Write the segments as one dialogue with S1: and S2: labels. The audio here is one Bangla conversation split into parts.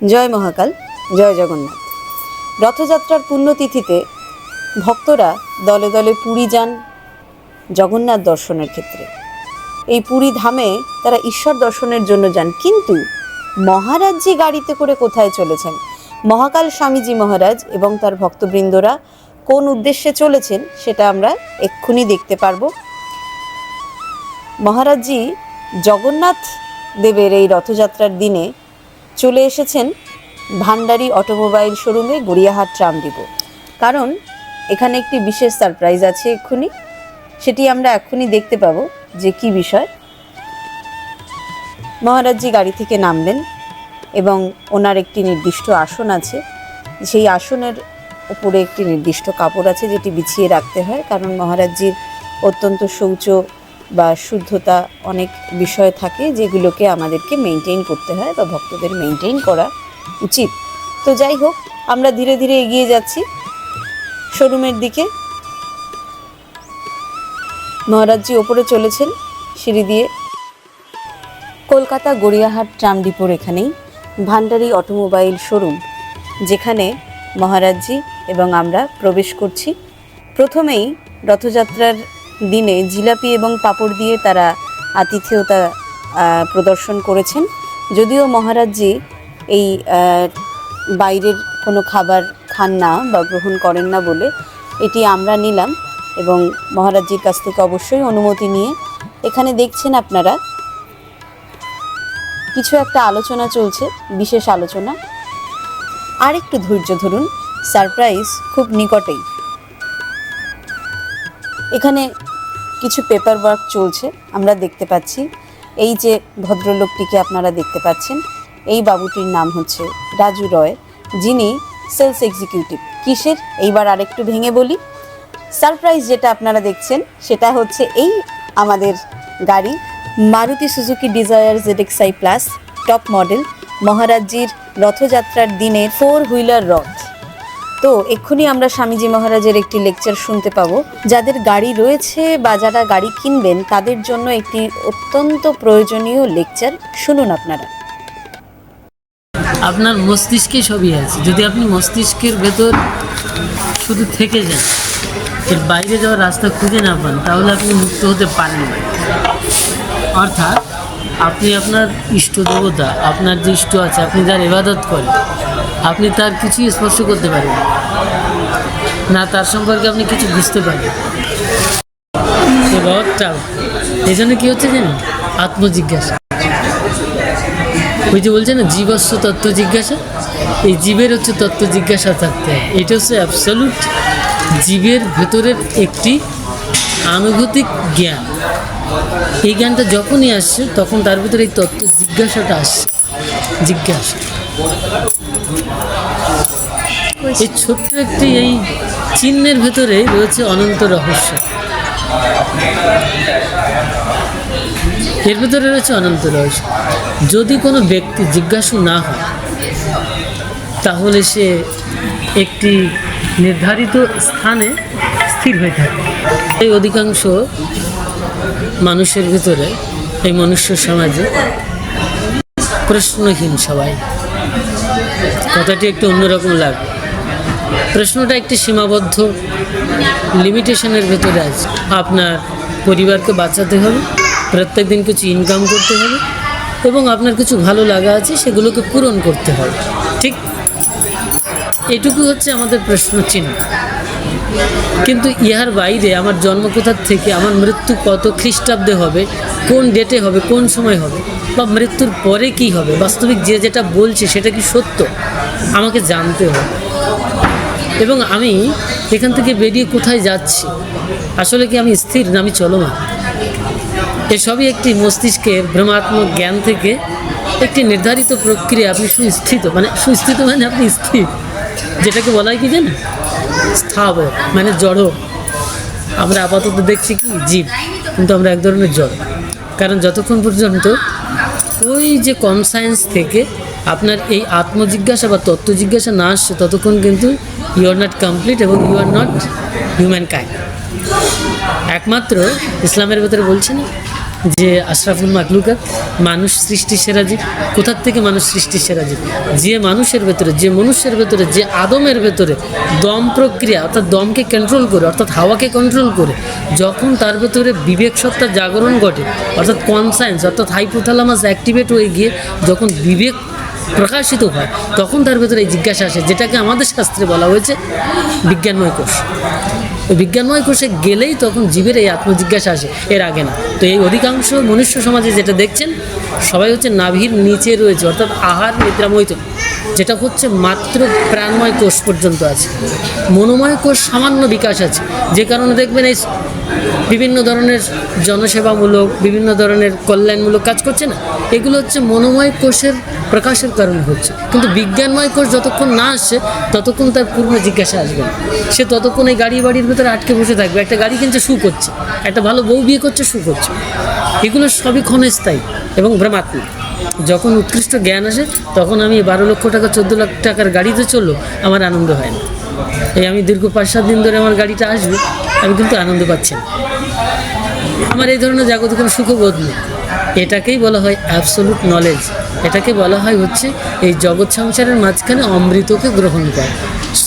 S1: জয় মহাকাল, জয় জগন্নাথ। রথযাত্রার পুণ্যতিথিতে ভক্তরা দলে দলে পুরী যান জগন্নাথ দর্শনের ক্ষেত্রে। এই পুরী ধামে তারা ঈশ্বর দর্শনের জন্য যান, কিন্তু মহারাজজি গাড়িতে করে কোথায় চলেছেন, মহাকাল স্বামীজি মহারাজ এবং তার ভক্তবৃন্দরা কোন উদ্দেশ্যে চলেছেন সেটা আমরা এক্ষুনি দেখতে পারব। মহারাজজি জগন্নাথ দেবের এই রথযাত্রার দিনে চলে এসেছেন ভান্ডারি অটোমোবাইল শোরুমে গড়িয়াহাট ট্রাম ডিপো। কারণ এখানে একটি বিশেষ সারপ্রাইজ আছে এক্ষুনি। সেটি আমরা এক্ষুনি দেখতে পাবো যে কি বিষয়। মহারাজজি গাড়ি থেকে নামবেন এবং ওনার একটি নির্দিষ্ট আসন আছে। সেই আসনের উপরে একটি নির্দিষ্ট কাপড় আছে যেটি বিছিয়ে রাখতে হয়। কারণ মহারাজজির অত্যন্ত শৌচ বা শুদ্ধতা অনেক বিষয় থাকে যেগুলোকে আমাদেরকে মেনটেন করতে হয় বা ভক্তদের মেনটেন করা উচিত। তো যাই হোক, আমরা ধীরে ধীরে এগিয়ে যাচ্ছি শোরুমের দিকে। মহারাজজি ওপরে চলেছেন সিঁড়ি দিয়ে। কলকাতা গড়িয়াহাট ট্রাম ডিপোর এখানেই ভান্ডারি অটোমোবাইল শোরুম, যেখানে মহারাজজি এবং আমরা প্রবেশ করছি। প্রথমেই রথযাত্রার দিনে জিলাপি এবং পাঁপড় দিয়ে তারা আতিথেয়তা প্রদর্শন করেছেন। যদিও মহারাজজি এই বাইরের কোনো খাবার খান না বা গ্রহণ করেন না বলে এটি আমরা নিলাম এবং মহারাজজির কাছ থেকে অবশ্যই অনুমতি নিয়ে এখানে দেখছেন আপনারা কিছু একটা আলোচনা চলছে, বিশেষ আলোচনা। আর একটু ধৈর্য ধরুন, সারপ্রাইজ খুব নিকটেই। এখানে কিছু পেপার ওয়ার্ক চলছে, আমরা দেখতে পাচ্ছি। এই যে ভদ্রলোকটিকে আপনারা দেখতে পাচ্ছেন, এই বাবুটির নাম হচ্ছে রাজু রয়, যিনি সেলস এক্সিকিউটিভ কিসের? এইবার আরেকটু ভেঙে বলি। সারপ্রাইজ যেটা আপনারা দেখছেন, সেটা হচ্ছে এই আমাদের গাড়ি, Maruti Suzuki Dzire ZXI plus top model মহারাজজির রথযাত্রার দিনে ফোর হুইলার রথ তো এক্ষুনি আমরা স্বামীজি মহারাজের একটি লেকচার শুনতে পাবো। যাদের গাড়ি রয়েছে বা যারা গাড়ি কিনবেন, তাদের জন্য একটি অত্যন্ত প্রয়োজনীয় লেকচার শুনুন আপনারা।
S2: আপনার মস্তিষ্কে সবই আছে। যদি আপনি মস্তিষ্কের ভেতর শুধু থেকে যান, এর বাইরে যাওয়ার রাস্তা খুঁজে না পান, তাহলে আপনি মুক্ত হতে পারেন অর্থাৎ আপনি আপনার ইষ্ট দেবতা আপনার যে ইষ্ট আছে, আপনি যার ইবাদত করেন, আপনি তার কিছুই স্পর্শ করতে পারেন না। তার সম্পর্কে আপনি কিছু বুঝতে পারেন রথটাও এই জন্য কী হচ্ছে জানেন? আত্মজিজ্ঞাসা। ওই যে বলছে না, জীবস্ব তত্ত্ব জিজ্ঞাসা? এই জীবের হচ্ছে তত্ত্ব জিজ্ঞাসা থাকতে এটা হচ্ছে অ্যাবসলুট জীবের ভেতরের একটি আনুভূতিক জ্ঞান। এই জ্ঞানটা যখনই আসছে, তখন তার ভিতরে এই তত্ত্ব জিজ্ঞাসাটা আসছে। জিজ্ঞাসা। এই ছোট্ট একটি এই চিহ্নের ভেতরে রয়েছে অনন্ত রহস্য। এর ভেতরে রয়েছে অনন্ত রহস্য। যদি কোনো ব্যক্তি জিজ্ঞাসু না হয়, তাহলে সে একটি নির্ধারিত স্থানে স্থির হয়ে থাকে। এই অধিকাংশ মানুষের ভিতরে এই মনুষ্য সমাজে প্রশ্নহীন সবাই। কথাটি একটু অন্যরকম লাগবে প্রশ্নটা একটি সীমাবদ্ধ লিমিটেশনের ভেতরে আছে আপনার পরিবারকে বাঁচাতে হবে, প্রত্যেক দিন কিছু ইনকাম করতে হবে এবং আপনার কিছু ভালো লাগা আছে সেগুলোকে পূরণ করতে হবে। ঠিক এটুকু হচ্ছে আমাদের প্রশ্ন চিহ্ন কিন্তু ইহার বাইরে আমার জন্ম কোথার থেকে, আমার মৃত্যু কত খ্রিস্টাব্দে হবে, কোন ডেটে হবে, কোন সময় হবে, বা মৃত্যুর পরে কি হবে, বাস্তবিক যে যেটা বলছে সেটা কি সত্য? আমাকে জানতে হবে। এবং আমি এখান থেকে বেরিয়ে কোথায় যাচ্ছি? আসলে কি আমি স্থির না আমি চলমান? এসবই একটি মস্তিষ্কের ভ্রমাত্মক জ্ঞান থেকে একটি নির্ধারিত প্রক্রিয়া আপনি সুস্থিত মানে সুস্থিত মানে আপনি স্থির, যেটাকে বলা হয় কি জানেন? স্থাবর মানে জড়। আমরা আপাতত দেখছি কি? জীব। কিন্তু আমরা এক ধরনের জড়। কারণ যতক্ষণ পর্যন্ত ওই যে কনসায়েন্স থেকে আপনার এই আত্মজিজ্ঞাসা বা তত্ত্ব জিজ্ঞাসা না আসছে, ততক্ষণ কিন্তু ইউ আর নট কমপ্লিট এবং you are not human kind একমাত্র ইসলামের ভেতরে বলছে না। যে আশরাফুল মাকলুকাত মানুষ সৃষ্টি সেরা জীব কোথার থেকে মানুষ সৃষ্টি সেরা জীব যে মানুষের ভেতরে, যে মনুষ্যের ভেতরে, যে আদমের ভেতরে দম প্রক্রিয়া, অর্থাৎ দমকে কন্ট্রোল করে, অর্থাৎ হাওয়াকে কন্ট্রোল করে, যখন তার ভেতরে বিবেক সত্তার জাগরণ ঘটে, অর্থাৎ কনসায়েন্স অর্থাৎ হাইপোথ্যালামাস অ্যাক্টিভেট হয়ে গিয়ে যখন বিবেক প্রকাশিত হয়, তখন তার ভেতরে এই জিজ্ঞাসা আসে, যেটাকে আমাদের শাস্ত্রে বলা হয়েছে বিজ্ঞানময় কোষ। বিজ্ঞানময় কোষে গেলেই তখন জীবের এই আত্মজিজ্ঞাসা আসে। এর আগে না। তো এই অধিকাংশ মনুষ্য সমাজে যেটা দেখছেন, সবাই হচ্ছে নাভির নিচে রয়েছে, অর্থাৎ আহার নিদ্রাময়িত। যেটা হচ্ছে মাত্র প্রাণময় কোষ পর্যন্ত আছে। মনোময় কোষ সামান্য বিকাশ আছে। যে কারণে দেখবেন এই বিভিন্ন ধরনের জনসেবামূলক, বিভিন্ন ধরনের কল্যাণমূলক কাজ করছে না। এগুলো হচ্ছে মনোময় কোষের প্রকাশের কারণে হচ্ছে। কিন্তু বিজ্ঞানময় কোষ যতক্ষণ না আসছে, ততক্ষণ তার পূর্ণ জিজ্ঞাসা আসবে না। সে ততক্ষণ এই গাড়ি বাড়ির ভেতরে আটকে বসে থাকবে। একটা গাড়ি কিনছে সুখ করছে, একটা ভালো বউ বিয়ে করছে সুখ করছে। এগুলো সবই ক্ষণস্থায়ী এবং ভ্রমাত্মক। যখন উৎকৃষ্ট জ্ঞান আসে, তখন আমি বারো লক্ষ টাকা, চোদ্দ লাখ টাকার গাড়িতে চলল আমার আনন্দ হয় না। এই আমি দীর্ঘ পাঁচ সাত দিন ধরে আমার গাড়িটা আসবে, আমি কিন্তু আনন্দ পাচ্ছি না। আমার এই ধরনের জাগতিক কোনো সুখবোধ নেই। এটাকেই বলা হয় অ্যাবসোলুট নলেজ এটাকে বলা হয় হচ্ছে এই জগৎ সংসারের মাঝখানে অমৃতকে গ্রহণ করা।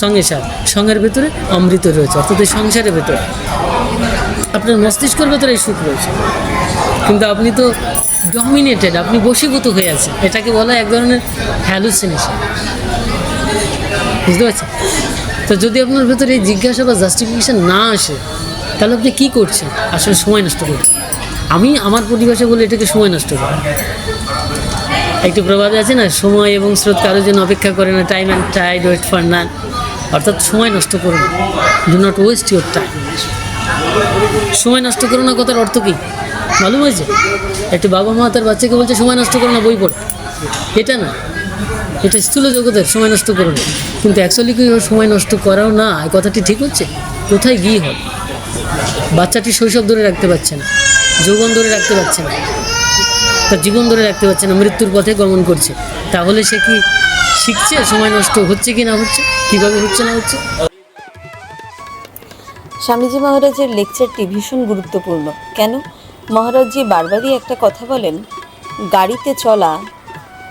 S2: সঙ্গে সার সঙ্গের ভেতরে অমৃত রয়েছে, অর্থাৎ এই সংসারের ভেতরে। আপনার মস্তিষ্কের ভেতরে এই সুখ রয়েছে। কিন্তু আপনি তো ডমিনেটেড আপনি বশীভূত হয়ে আছেন। এটাকে বলা হয় এক ধরনের হ্যালুসিনেশন বুঝতে পারছেন? তো যদি আপনার ভেতরে এই জিজ্ঞাসা বা জাস্টিফিকেশান না আসে তাহলে আপনি কী করছেন? আসলে সময় নষ্ট করছেন। আমি আমার পরিভাষা বলে এটাকে সময় নষ্ট করি। একটু প্রবাদ আছে না? সময় এবং স্রোত কারোর জন্য অপেক্ষা করে না। Time and tide wait for none অর্থাৎ সময় নষ্ট করুন। Do not waste your time সময় নষ্ট করো না কথার অর্থ কী? মালুম হয়েছে? একটি বাবা মা তার বাচ্চাকে বলছে, সময় নষ্ট করো না, বই পড়। এটা না। এটা স্থূল জগতের সময় নষ্ট করো না। কিন্তু অ্যাকচুয়ালি কি সময় নষ্ট করাও না? এই কথাটি ঠিক হচ্ছে? কোথায় গিয়ে হবে? বাচ্চাটি শৈশব ধরে রাখতে পারছে না। যৌবন ধরে রাখতে পারছে না। তার জীবন ধরে রাখতে পারছে না। মৃত্যুর পথে গমন করছে। তাহলে সে কি শিখছে সময় নষ্ট হচ্ছে কি না হচ্ছে? কীভাবে হচ্ছে না হচ্ছে?
S1: স্বামীজি মহারাজের লেকচারটি ভীষণ গুরুত্বপূর্ণ। কেন? মহারাজজি বারবারই একটা কথা বলেন, গাড়িতে চলা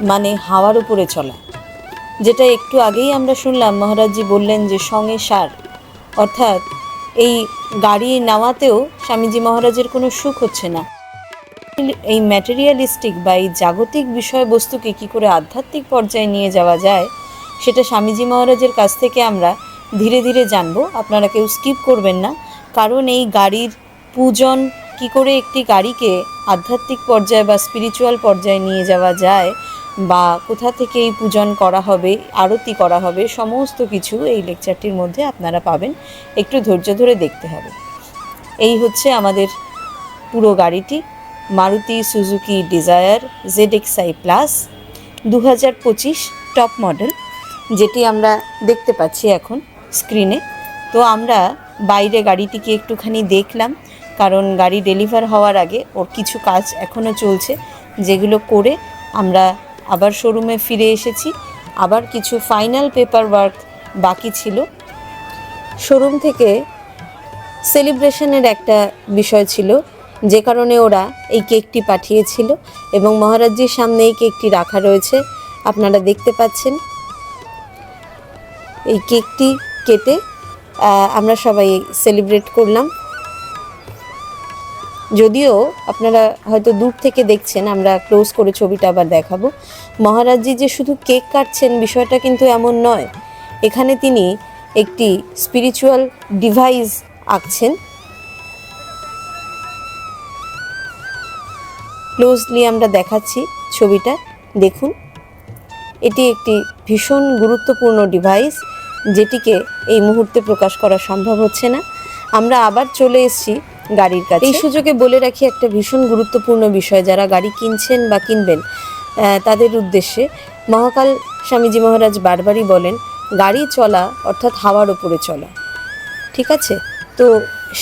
S1: মানে হাওয়ার উপরে চলা। যেটা একটু আগেই আমরা শুনলাম, মহারাজজি বললেন যে সঙ্গে সার। অর্থাৎ এই গাড়ি নেওয়াতেও স্বামীজি মহারাজের কোনো সুখ হচ্ছে না। এই ম্যাটেরিয়ালিস্টিক বা এই জাগতিক বিষয়বস্তুকে কী করে আধ্যাত্মিক পর্যায়ে নিয়ে যাওয়া যায়, সেটা স্বামীজি মহারাজের কাছ থেকে আমরা ধীরে ধীরে জানব। আপনারা কেউ স্কিপ করবেন না। কারণ এই গাড়ির পূজন কি করে একটি গাড়িকে আধ্যাত্মিক পর্যায়ে বা স্পিরিচুয়াল পর্যায়ে নিয়ে যাওয়া যায় বা কোথা থেকে এই পূজন করা হবে, আরতি করা হবে, সমস্ত কিছু এই লেকচারটির মধ্যে আপনারা পাবেন। একটু ধৈর্য ধরে দেখতে হবে। এই হচ্ছে আমাদের পুরো গাড়িটি। Maruti Suzuki Dzire Z XI plus দু হাজার পঁচিশ টপ মডেল, যেটি আমরা দেখতে পাচ্ছি এখন স্ক্রিনে। তো আমরা বাইরে গাড়িটিকে একটুখানি দেখলাম, কারণ গাড়ি ডেলিভার হওয়ার আগে ওর কিছু কাজ এখনও চলছে, যেগুলো করে আমরা আবার শোরুমে ফিরে এসেছি। আবার কিছু ফাইনাল পেপার ওয়ার্ক বাকি ছিল। শোরুম থেকে সেলিব্রেশনের একটা বিষয় ছিল, যে কারণে ওরা এই কেকটি পাঠিয়েছিল এবং মহারাজজির সামনে এই কেকটি রাখা রয়েছে। আপনারা দেখতে পাচ্ছেন। এই কেকটি কেটে আমরা সবাই সেলিব্রেট করলাম। যদিও আপনারা হয়তো দূর থেকে দেখছেন, আমরা ক্লোজ করে ছবিটা আবার দেখাবো। মহারাজজি যে শুধু কেক কাটছেন বিষয়টা কিন্তু এমন নয়। এখানে তিনি একটি স্পিরিচুয়াল ডিভাইস আঁকছেন। ক্লোজলি আমরা দেখাচ্ছি ছবিটা, দেখুন। এটি একটি ভীষণ গুরুত্বপূর্ণ ডিভাইস যেটিকে এই মুহূর্তে প্রকাশ করা সম্ভব হচ্ছে না। আমরা আবার চলে এসেছি গাড়ির কাছে। এই সুযোগে বলে রাখি একটা ভীষণ গুরুত্বপূর্ণ বিষয়, যারা গাড়ি কিনছেন বা কিনবেন তাদের উদ্দেশ্যে মহাকাল স্বামীজি মহারাজ বারবারই বলেন, গাড়ি চলা অর্থাৎ হাওয়ার ওপরে চলা। ঠিক আছে? তো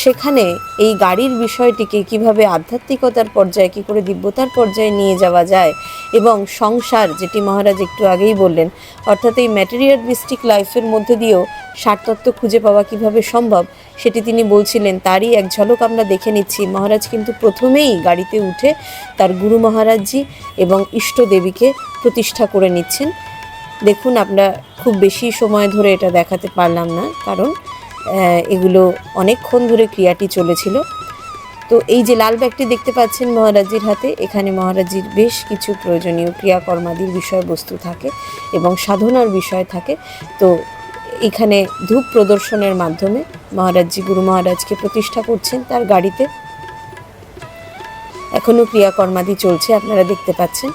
S1: সেখানে এই গাড়ির বিষয়টিকে কীভাবে আধ্যাত্মিকতার পর্যায়ে, কী করে দিব্যতার পর্যায়ে নিয়ে যাওয়া যায় এবং সংসার, যেটি মহারাজ একটু আগেই বললেন, অর্থাৎ এই ম্যাটেরিয়াল ম্যাটেরিয়ালিস্টিক লাইফের মধ্যে দিয়েও সারতত্ত্ব খুঁজে পাওয়া কীভাবে সম্ভব সেটি তিনি বলছিলেন, তারই এক ঝলক আমরা দেখে নিচ্ছি। মহারাজ কিন্তু প্রথমেই গাড়িতে উঠে তার গুরু মহারাজজি এবং ইষ্ট দেবীকে প্রতিষ্ঠা করে নিচ্ছেন। দেখুন, আমরা খুব বেশি সময় ধরে এটা দেখাতে পারলাম না, কারণ এগুলো অনেকক্ষণ ধরে ক্রিয়াটি চলেছিল। তো এই যে লাল ব্যাগটি দেখতে পাচ্ছেন মহারাজির হাতে, এখানে মহারাজির বেশ কিছু প্রয়োজনীয় ক্রিয়াকর্মাদির বিষয়বস্তু থাকে এবং সাধনার বিষয় থাকে। তো এখানে ধূপ প্রদর্শনের মাধ্যমে মহারাজজি গুরু মহারাজকে প্রতিষ্ঠা করছেন তার গাড়িতে। এখনও ক্রিয়াকর্মাদি চলছে, আপনারা দেখতে পাচ্ছেন।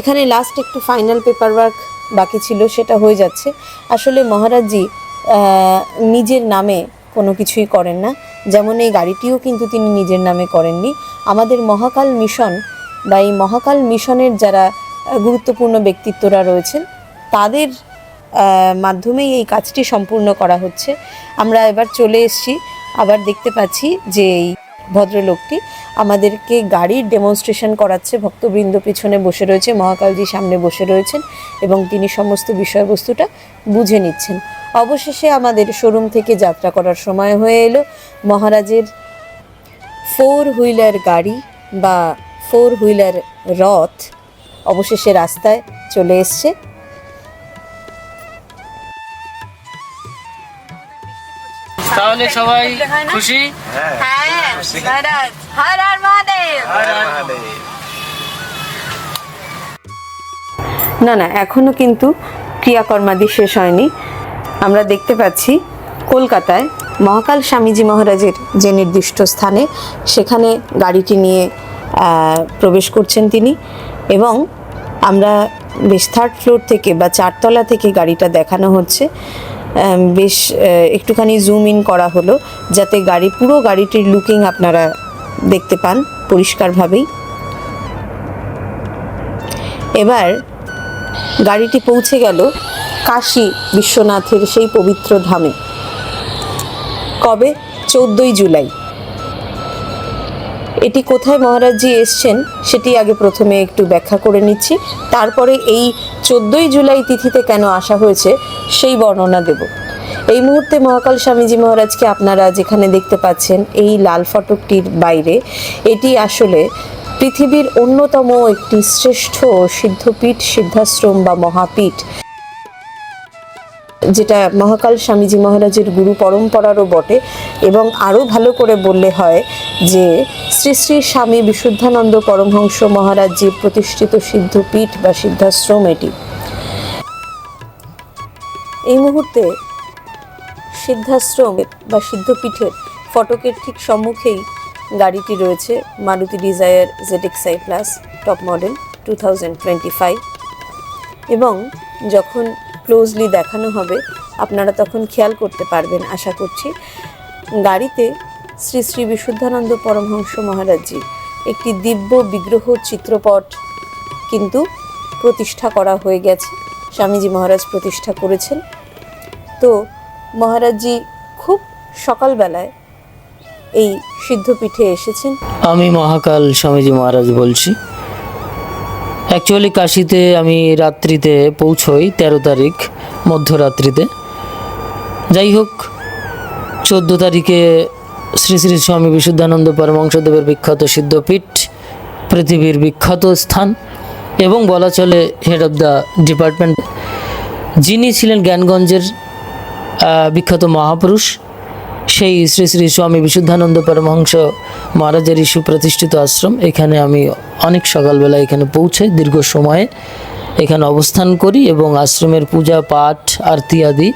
S1: এখানে লাস্ট একটু ফাইনাল পেপার ওয়ার্ক বাকি ছিল, সেটা হয়ে যাচ্ছে। আসলে মহারাজজি নিজের নামে কোনো কিছুই করেন না। যেমন এই গাড়িটিও কিন্তু তিনি নিজের নামে করেননি। আমাদের মহাকাল মিশন বা এই মহাকাল মিশনের যারা গুরুত্বপূর্ণ ব্যক্তিত্বরা রয়েছেন, তাদের মাধ্যমেই এই কাজটি সম্পূর্ণ করা হচ্ছে। আমরা এবার চলে এসেছি, আবার দেখতে পাচ্ছি যে এই ভদ্রলোকটি আমাদেরকে গাড়ির ডেমনস্ট্রেশন করাচ্ছে। ভক্তবৃন্দ পিছনে বসে রয়েছে, মহাকালজি সামনে বসে রয়েছেন এবং তিনি সমস্ত বিষয়বস্তুটা বুঝে নিচ্ছেন। অবশেষে আমাদের শোরুম থেকে যাত্রা করার সময় হয়ে এলো। মহারাজের ফোর হুইলার গাড়ি বা ফোর হুইলার রথ অবশেষে রাস্তায় চলে এসছে।
S2: তাহলে সবাই খুশি?
S1: না না এখনও কিন্তু ক্রিয়াকর্মাদি শেষ হয়নি। আমরা দেখতে পাচ্ছি কলকাতায় মহাকাল স্বামীজি মহারাজের যে নির্দিষ্ট স্থানে সেখানে গাড়িটি নিয়ে প্রবেশ করছেন তিনি এবং আমরা বেশ থার্ড ফ্লোর থেকে বা চারতলা থেকে গাড়িটা দেখানো হচ্ছে। বেশ একটুখানি জুম ইন করা হলো যাতে গাড়ি, পুরো গাড়িটির লুকিং আপনারা দেখতে পান পরিষ্কারভাবেই। এবার গাড়িটি পৌঁছে গেল কাশী বিশ্বনাথের সেই পবিত্র ধামে। কবে? চোদ্দই জুলাই। এটি কোথায় মহারাজজি এসছেন সেটি আগে প্রথমে একটু ব্যাখ্যা করে নিচ্ছি। তারপরে এই চোদ্দই জুলাই তিথিতে কেন আসা হয়েছে সেই বর্ণনা দেব। এই মুহূর্তে মহাকাল স্বামীজি মহারাজকে আপনারা যেখানে দেখতে পাচ্ছেন এই লাল ফটকটির বাইরে, এটি আসলে পৃথিবীর অন্যতম একটি শ্রেষ্ঠ সিদ্ধপীঠ, সিদ্ধাশ্রম বা মহাপীঠ। যেটা মহাকাল স্বামীজি মহারাজের গুরু পরম্পরারও বটে এবং আরও ভালো করে বললে হয় যে শ্রী শ্রী স্বামী বিশুদ্ধানন্দ পরমহংস মহারাজজির প্রতিষ্ঠিত সিদ্ধপীঠ বা সিদ্ধাশ্রম এটি। এই মুহূর্তে সিদ্ধাশ্রম বা সিদ্ধপীঠের ফটকের ঠিক সম্মুখেই গাড়িটি রয়েছে, Maruti Dzire ZXI plus top model two thousand twenty five এবং যখন ক্লোজলি দেখানো হবে, আপনারা তখন খেয়াল করতে পারবেন, আশা করছি। গাড়িতে শ্রী শ্রী বিশুদ্ধানন্দ পরমহংস মহারাজজি একটি দিব্য বিগ্রহ চিত্রপট কিন্তু প্রতিষ্ঠা করা হয়ে গেছে, স্বামীজি মহারাজ প্রতিষ্ঠা করেছেন। তো মহারাজজি খুব সকালবেলায় এই সিদ্ধপীঠে এসেছেন।
S3: আমি মহাকাল স্বামীজি মহারাজ বলছি। অ্যাকচুয়ালি কাশিতে আমি রাত্রিতে পৌঁছই তেরো তারিখ, মধ্যরাত্রিতে। যাই হোক, চোদ্দ তারিখে শ্রী শ্রী স্বামী বিশুদ্ধানন্দ পরমংশদেবের বিখ্যাত সিদ্ধপীঠ, পৃথিবীর বিখ্যাত স্থান, এবং বলা চলে হেড অফ দ্য ডিপার্টমেন্ট যিনি ছিলেন জ্ঞানগঞ্জের বিখ্যাত মহাপুরুষ। সেই শ্রী শ্রী স্বামী বিশুদ্ধানন্দ পরমহংস মহারাজের সুপ্রতিষ্ঠিত আশ্রম। এখানে আমি অনেক সকালবেলা এখানে পৌঁছে দীর্ঘ সময়ে এখানে অবস্থান করি এবং আশ্রমের পূজা পাঠ, আরতি আদি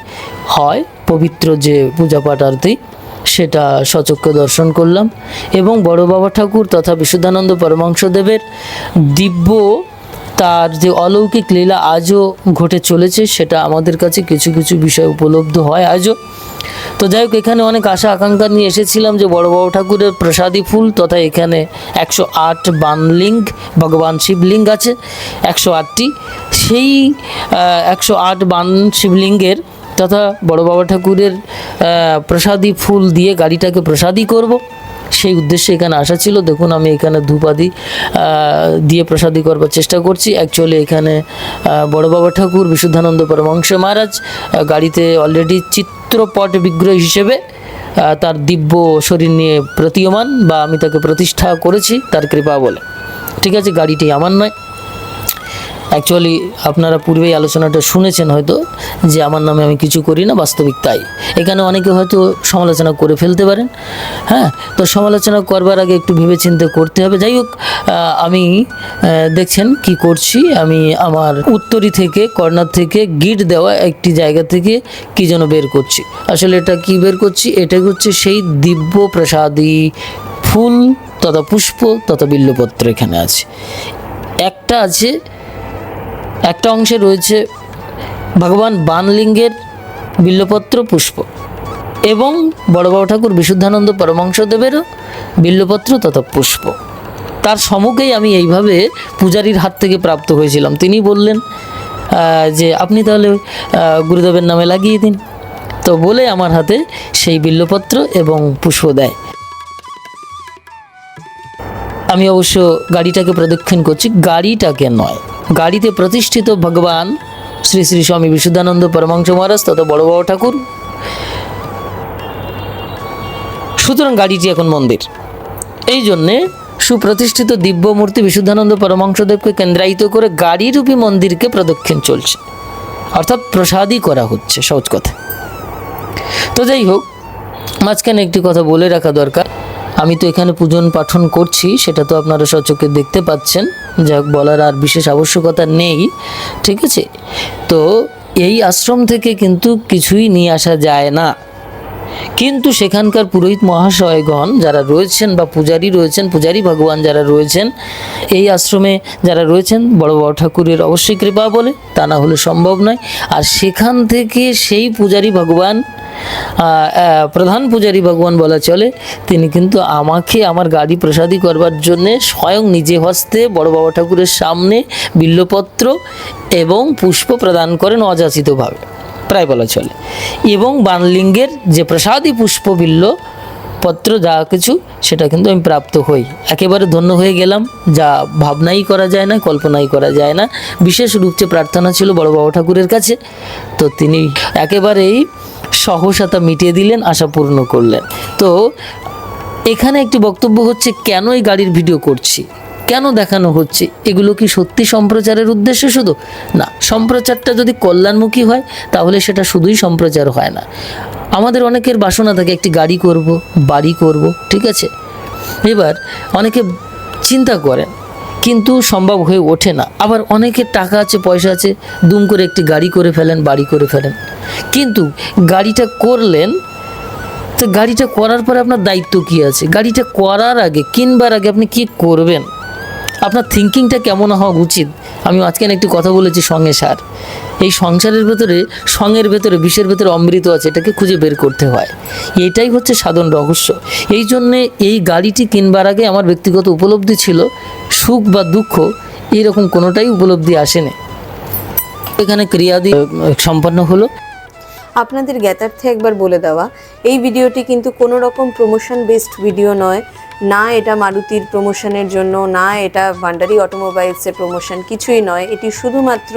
S3: হয়, পবিত্র যে পূজা পাঠ, আরতি, সেটা সচক্ষে দর্শন করলাম এবং বড় বাবা ঠাকুর তথা বিশুদ্ধানন্দ পরমহংসদেবের দিব্য তার যে অলৌকিক লীলা আজও ঘটে চলেছে, সেটা আমাদের কাছে কিছু কিছু বিষয় উপলব্ধ হয় আজও। তো যাই হোক, এখানে অনেক আশা আকাঙ্ক্ষা নিয়ে এসেছিলাম যে বড় বড় ঠাকুরের প্রসাদী ফুল তথা এখানে একশো আট বানলিঙ্গ ভগবান শিবলিঙ্গ আছে, একশো আটটি। সেই একশো আট বান শিবলিঙ্গের তথা বড় বাবা ঠাকুরের প্রসাদী ফুল দিয়ে গাড়িটাকে প্রসাদী করব। সেই উদ্দেশ্যে এখানে আসা ছিল। দেখুন, আমি এখানে ধূপাদি দিয়ে প্রসাদী করবার চেষ্টা করছি। অ্যাকচুয়ালি এখানে বড় বাবা ঠাকুর, বিশুদ্ধানন্দ পরমাংশ মহারাজ গাড়িতে অলরেডি চিত্রপট বিগ্রহ হিসেবে তার দিব্য শরীর নিয়ে প্রতীয়মান বা আমি তাকে প্রতিষ্ঠা করেছি, তার কৃপা বলে। ঠিক আছে, গাড়িটি আমার নয়। অ্যাকচুয়ালি আপনারা পূর্বেই আলোচনাটা শুনেছেন হয়তো যে আমার নামে আমি কিছু করি না, বাস্তবিক তাই। এখানে অনেকে হয়তো সমালোচনা করে ফেলতে পারেন। হ্যাঁ তো সমালোচনা করবার আগে একটু ভেবেচিন্তে করতে হবে। যাই হোক আমি দেখছেন কি করছি। আমি আমার উত্তরি থেকে কর্নার থেকে গিট দেওয়া একটি জায়গা থেকে কি যেন বের করছি। আসলে এটা কি বের করছি? এটা হচ্ছে সেই দিব্য প্রসাদী ফুল তথা পুষ্প তথা বিল্লপত্র এখানে আছে। একটা আছে একটা অংশে রয়েছে ভগবান বানলিঙ্গের বিল্লপত্র পুষ্প এবং বড় বাবা ঠাকুর বিশুদ্ধানন্দ পরমংশদেবেরও বিল্লপত্র তথা পুষ্প। তার সম্মুখেই আমি এইভাবে পূজারীর হাত থেকে প্রাপ্ত হয়েছিলাম। তিনি বললেন যে আপনি তাহলে গুরুদেবের নামে লাগিয়ে দিন। তো বলে আমার হাতে সেই বিল্লপত্র এবং পুষ্প দেয়। আমি অবশ্য গাড়িটাকে প্রদক্ষিণ করছি। গাড়িটাকে নয় গাড়িতে প্রতিষ্ঠিত ভগবান শ্রী শ্রী স্বামী বিশুদ্ধানন্দ পরমাংশ মহারাজ তথা বড় বাবা ঠাকুর। সুতরাং গাড়িটি এখন মন্দির। এই জন্যে সুপ্রতিষ্ঠিত দিব্য মূর্তি বিশুদ্ধানন্দ পরমাংশদেবকে কেন্দ্রায়িত করে গাড়িরূপী মন্দিরকে প্রদক্ষিণ চলছে। অর্থাৎ প্রসাদই করা হচ্ছে, সহজ কথা। তো যাই হোক, মাঝখানে একটি কথা বলে রাখা দরকার। আমি তো এখানে পূজন পাঠন করছি, সেটা তো আপনারা সচক্ষে দেখতে পাচ্ছেন। যাক, বলার আর বিশেষ আবশ্যকতা নেই, ঠিক আছে? তো এই আশ্রম থেকে কিন্তু কিছুই নিয়ে আসা যায় না। কিন্তু সেখানকার পুরোহিত মহাশয়গণ যারা রয়েছেন বা পূজারী রয়েছেন, পূজারী ভগবান যারা রয়েছেন, এই আশ্রমে যারা রয়েছেন, বড় বড় ঠাকুরের অবশ্যই কৃপা বলে, তা না হলে সম্ভব নয়। আর সেখান থেকে সেই পূজারী ভগবান প্রধান পূজারী ভগবান বলা চলে, তিনি কিন্তু আমাকে আমার গাড়ি প্রসাদী করবার জন্যে স্বয়ং নিজে হস্তে বড় বাবা ঠাকুরের সামনে বিল্লপত্র এবং পুষ্প প্রদান করেন অযাচিতভাবে। প্রায় বলা চলে। এবং বানলিঙ্গের যে প্রসাদী পুষ্প বিল্ল পত্র যা কিছু, সেটা কিন্তু আমি প্রাপ্ত হই। একেবারে ধন্য হয়ে গেলাম, যা ভাবনাই করা যায় না, কল্পনাই করা যায় না। বিশেষ রূপে প্রার্থনা ছিল বড় বাবা ঠাকুরের কাছে। তো তিনি একেবারেই সহসাতা মিটিয়ে দিলেন, আশা পূর্ণ করলেন। তো এখানে একটি বক্তব্য হচ্ছে, কেন এই গাড়ির ভিডিও করছি? কেন দেখানো হচ্ছে? এগুলো কি সত্যি সম্প্রচারের উদ্দেশ্য শুধু? না, সম্প্রচারটা যদি কল্যাণমুখী হয়, তাহলে সেটা শুধুই সম্প্রচার হয় না। আমাদের অনেকের বাসনা থাকে, একটি গাড়ি করব, বাড়ি করব, ঠিক আছে? এবার অনেকে চিন্তা করেন কিন্তু সম্ভব হয়ে ওঠে না। আবার অনেকের টাকা আছে, পয়সা আছে, দুম করে একটি গাড়ি করে ফেলেন, বাড়ি করে ফেলেন। কিন্তু গাড়িটা করলেন, তো গাড়িটা করার পরে আপনার দায়িত্ব কি আছে? গাড়িটা করার আগে, কিনবার আগে আপনি কি করবেন? আপনার থিঙ্কিংটা কেমন হওয়া উচিত? আমি মাঝখানে একটি কথা বলেছি সঙ্গে সার। এই সংসারের ভেতরে, সঙ্গের ভেতরে, বিষের ভেতরে অমৃত আছে, এটাকে খুঁজে বের করতে হয়। এটাই হচ্ছে সাধন রহস্য। এই জন্যে এই গাড়িটি কিনবার আগে আমার ব্যক্তিগত উপলব্ধি ছিল সুখ বা দুঃখ এরকম কোনোটাই উপলব্ধি আসেনি। এখানে ক্রিয়াদি সম্পন্ন হলো।
S1: আপনাদের জ্ঞাতার্থে একবার বলে দেওয়া, এই ভিডিওটি কিন্তু কোনো রকম প্রমোশন বেসড ভিডিও নয়। না এটা মারুতির প্রমোশনের জন্য, না এটা ভান্ডারি অটোমোবাইলসের প্রমোশন কিছুই নয়। এটি শুধুমাত্র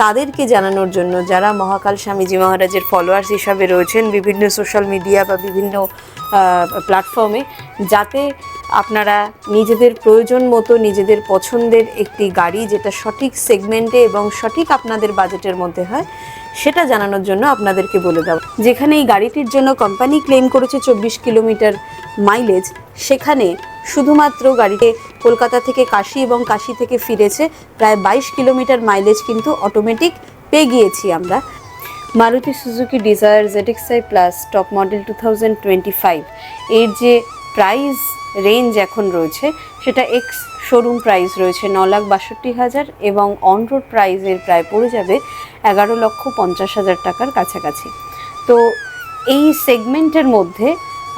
S1: তাদেরকে জানানোর জন্য যারা মহাকাল স্বামীজি মহারাজের ফলোয়ার্স হিসাবে রয়েছেন, বিভিন্ন সোশ্যাল মিডিয়া বা বিভিন্ন প্ল্যাটফর্মে যাতে আপনারা নিজেদের প্রয়োজন মতো নিজেদের পছন্দের একটি গাড়ি যেটা সঠিক সেগমেন্টে এবং সঠিক আপনাদের বাজেটের মধ্যে হয়, সেটা জানানোর জন্য আপনাদেরকে বলে দাও যেখানে এই গাড়িটির জন্য কোম্পানি ক্লেম করেছে চব্বিশ কিলোমিটার মাইলেজ সেখানে শুধুমাত্র গাড়িতে কলকাতা থেকে কাশি এবং কাশি থেকে ফিরেছে প্রায় বাইশ কিলোমিটার মাইলেজ কিন্তু অটোমেটিক পেয়ে গিয়েছি আমরা। Maruti Suzuki Dzire ZXI plus top model two thousand twenty five এর যে প্রাইস রেঞ্জ এখন রয়েছে, সেটা এক্স শোরুম প্রাইস রয়েছে ন লাখ বাষট্টি হাজার এবং অন রোড প্রাইসের প্রায় পড়ে যাবে এগারো লক্ষ পঞ্চাশ হাজার টাকার কাছাকাছি। তো এই সেগমেন্টের মধ্যে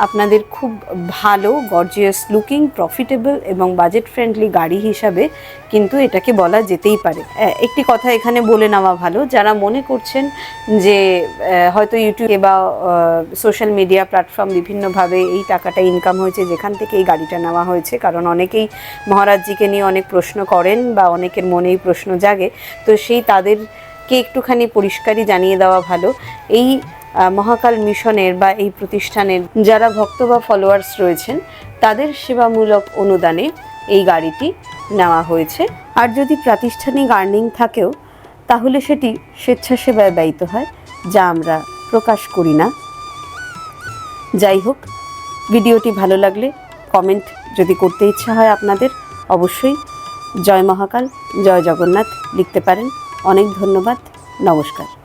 S1: আপনাদের খুব ভালো গর্জিয়াস লুকিং প্রফিটেবল এবং বাজেট ফ্রেন্ডলি গাড়ি হিসাবে কিন্তু এটাকে বলা যেতেই পারে। একটি কথা এখানে বলে নেওয়া ভালো, যারা মনে করছেন যে হয়তো ইউটিউবে বা সোশ্যাল মিডিয়া প্ল্যাটফর্ম বিভিন্নভাবে এই টাকাটা ইনকাম হয়েছে, যেখান থেকে এই গাড়িটা নেওয়া হয়েছে, কারণ অনেকেই মহারাজজিকে নিয়ে অনেক প্রশ্ন করেন বা অনেকের মনেই প্রশ্ন জাগে, তো সেই তাদেরকে একটুখানি পরিষ্কারই জানিয়ে দেওয়া ভালো। এই মহাকাল মিশনের বা এই প্রতিষ্ঠানের যারা ভক্ত বা ফলোয়ার্স রয়েছেন, তাদের সেবামূলক অনুদানে এই গাড়িটি নেওয়া হয়েছে। আর যদি প্রাতিষ্ঠানিক আর্নিং থাকেও, তাহলে সেটি স্বেচ্ছাসেবায় ব্যয়িত হয়, যা আমরা প্রকাশ করি না। যাই হোক, ভিডিওটি ভালো লাগলে কমেন্ট যদি করতে ইচ্ছা হয় আপনাদের, অবশ্যই জয় মহাকাল, জয় জগন্নাথ লিখতে পারেন। অনেক ধন্যবাদ, নমস্কার।